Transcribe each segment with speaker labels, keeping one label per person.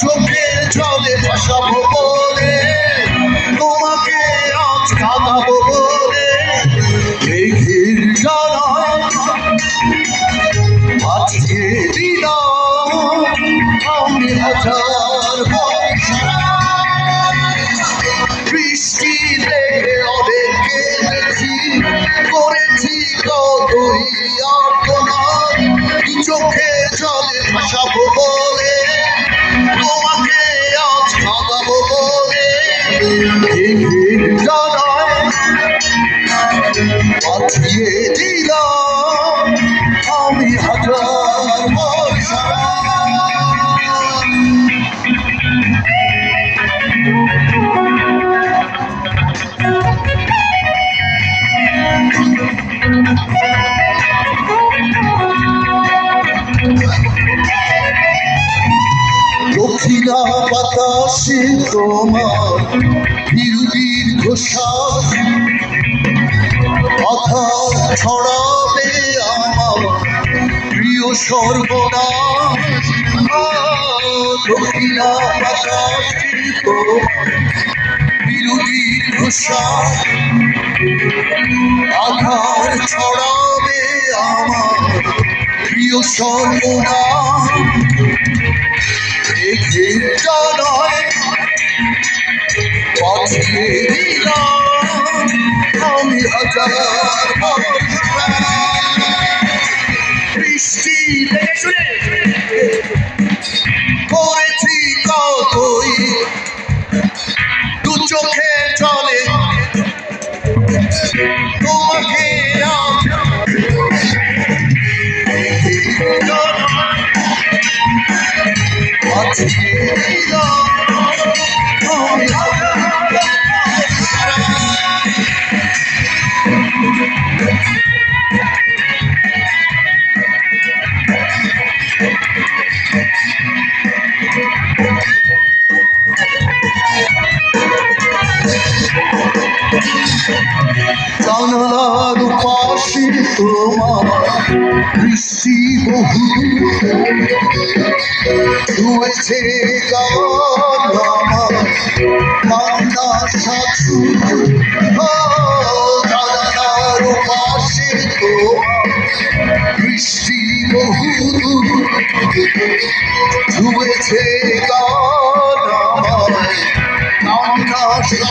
Speaker 1: চোখের জলে ভাসাবো বলে, তোমাকে আজ কাঁদাবো বলে। মেঘের জানায় আজকে দিলাম হাজার দেখে করেছি চোখে জলে ভাসাবো জানায় পাঠিয়ে দিলাম আমি হাজার বর্ষা দক্ষিণা বাতাসে তোমার বিরুদির ঘোষাল কথা ছড়াবে আমার প্রিয় সর্বনাশ দক্ষিণা তোমার বিরুদির ঘোষাল আধার ছড়াবে আমার প্রিয় সর্বনাশ দেখে জানায় পাঠিয়ে দিলাম হাজার। বৃষ্টি দেখে শুনে করেছি দু চোখে চলে তোমাকে জানালার পাশে তোমার বৃষ্টি বহু ধুয়েছে গান আমার কান্না সাথু জানালার পাশে তোমার বৃষ্টি বহু ধুয়েছে গান আমার কান্না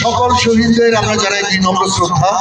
Speaker 1: সকল শহীদদের আমরা জানাই বিনম্র শ্রদ্ধা।